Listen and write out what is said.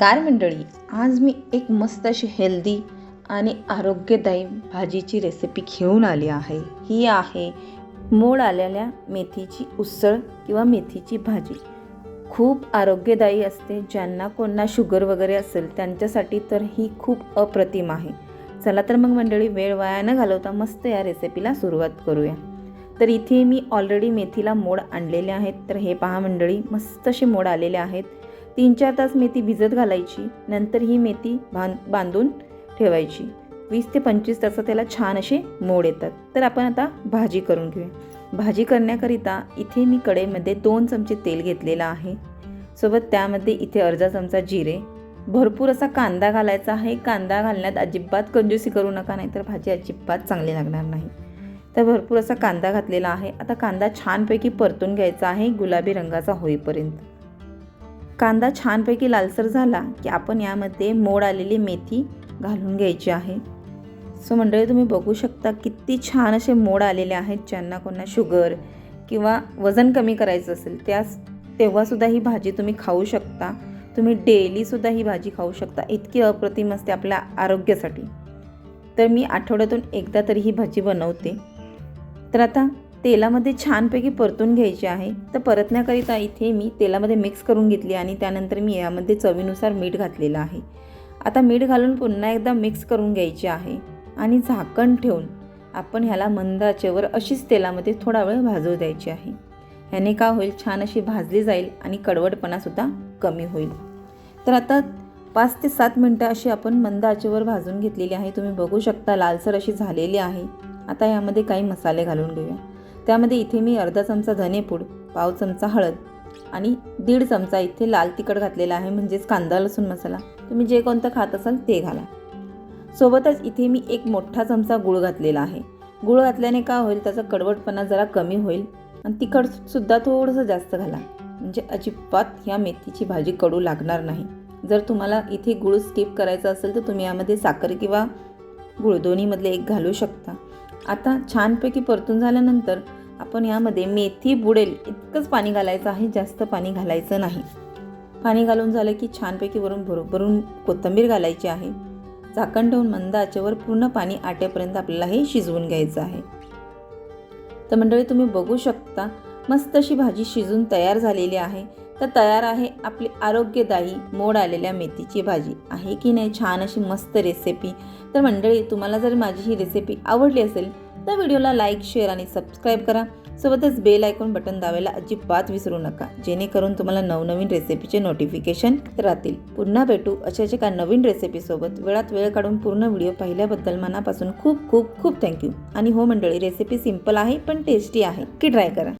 नमस्कार मंडळी. आज मी एक मस्त अशी हेल्दी आणि आरोग्यदायी भाजीची रेसिपी घेऊन आली आहे. ही आहे मोड आलेल्या मेथीची उसळ किंवा मेथीची भाजी. खूप आरोग्यदायी असते. ज्यांना कोणा शुगर वगैरे असेल त्यांच्यासाठी तर ही खूप अप्रतिम आहे. चला तर मग मंडळी वेळ वाया न घालवता मस्त या रेसिपीला सुरुवात करूया. तर इथे मी ऑलरेडी मेथीला मोड आणलेले आहेत. तर हे पहा मंडळी मस्त असे मोड आलेले आहेत. तीन चार तास मेथी भिजत घालायची. नंतर ही मेथी बांध बांधून ठेवायची. वीस ते पंचवीस तासात त्याला छान असे मोड येतात. तर आपण आता भाजी करून घेऊया. भाजी करण्याकरिता इथे मी कढईमध्ये दोन चमचे तेल घेतलेलं आहे. सोबत त्यामध्ये इथे अर्धा चमचा जिरे. भरपूर असा कांदा घालायचा आहे. कांदा घालण्यात अजिबात कंजूसी करू नका नाहीतर भाजी अजिबात चांगली लागणार नाही. तर भरपूर असा कांदा घातलेला आहे. आता कांदा छानपैकी परतून घ्यायचा आहे. गुलाबी रंगाचा होईपर्यंत. कांदा छानपैकी लालसर झाला की आपण यामध्ये मोड आलेली मेथी घालून घ्यायची आहे. सो मंडळी तुम्ही बघू शकता किती छान असे मोड आलेले आहेत ज्यांना कोणा शुगर किंवा वजन कमी करायचं असेल त्यास तेव्हासुद्धा ही भाजी तुम्ही खाऊ शकता. तुम्ही डेलीसुद्धा ही भाजी खाऊ शकता. इतकी अप्रतिम असते आपल्या आरोग्यासाठी. तर मी आठवड्यातून एकदा तरी ही भाजी बनवते. तर आता तेलामध्ये छानपैकी परतून घ्यायची आहे. तर परतण्याकरिता इथे मी तेलामध्ये मिक्स करून घेतली आणि त्यानंतर मी यामध्ये चवीनुसार मीठ घातलेलं आहे. आता मीठ घालून पुन्हा एकदा मिक्स करून घ्यायची आहे आणि झाकण ठेवून आपण ह्याला मंद आचेवर अशीच तेलामध्ये थोडा वेळ भाजू द्यायची आहे. ह्याने का होईल? छान अशी भाजली जाईल आणि कडवटपणासुद्धा कमी होईल. तर आता पाच ते सात मिनटं अशी आपण मंद आचेवर भाजून घेतलेली आहे. तुम्ही बघू शकता लालसर अशी झालेली आहे. आता यामध्ये काही मसाले घालून घेऊया. त्यामध्ये इथे मी अर्धा चमचा धनेपूड पाव चमचा हळद आणि दीड चमचा इथे लाल तिखट घातलेला आहे म्हणजेच कांदा लसूण मसाला. तुम्ही जे कोणतं खात असाल ते घाला. सोबतच इथे मी एक मोठा चमचा गूळ घातलेला आहे. गूळ घातल्याने का होईल? त्याचा कडवटपणा जरा कमी होईल आणि तिखटसुद्धा थोडंसं जास्त घाला. म्हणजे अजिबात ह्या मेथीची भाजी कडू लागणार नाही. जर तुम्हाला इथे गूळ स्किप करायचा असेल तर तुम्ही यामध्ये साखर किंवा गुळ दोन्हीमधले एक घालू शकता. आता छानपैकी परतून झाल्यानंतर आपण यामध्ये मेथी बुडेल इतकंच पाणी घालायचं आहे जास्त पाणी घालायचं नाही. पाणी घालून झालं की छानपैकी वरून भरून कोथिंबीर घालायची आहे. झाकण ठेवून मंद आचेवर पूर्ण पाणी आटेपर्यंत आपल्याला हे शिजवून घ्यायचं आहे. तर मंडळी तुम्ही बघू शकता मस्त अशी भाजी शिजून तयार झालेली आहे. तर तयार आहे आपली आरोग्यदायी मोड आलेल्या मेथीची भाजी. आहे की नाही? छान अशी मस्त रेसिपी तर मंडळी तुम्हाला जर माझी ही रेसिपी आवडली असेल तर व्हिडिओला लाईक शेअर आणि सबस्क्राईब करा. सोबतच बेल आयकॉन बटन दाबायला अजिबात विसरू नका. जेणेकरून तुम्हाला नवनवीन रेसिपीचे नोटिफिकेशन राहतील. पुन्हा भेटू अशाच एका नवीन रेसिपीसोबत वेळात वेळ काढून पूर्ण व्हिडिओ पाहिल्याबद्दल मनापासून खूप खूप खूप थँक्यू आणि हो मंडळी रेसिपी सिंपल आहे पण टेस्टी आहे. की ट्राय करा.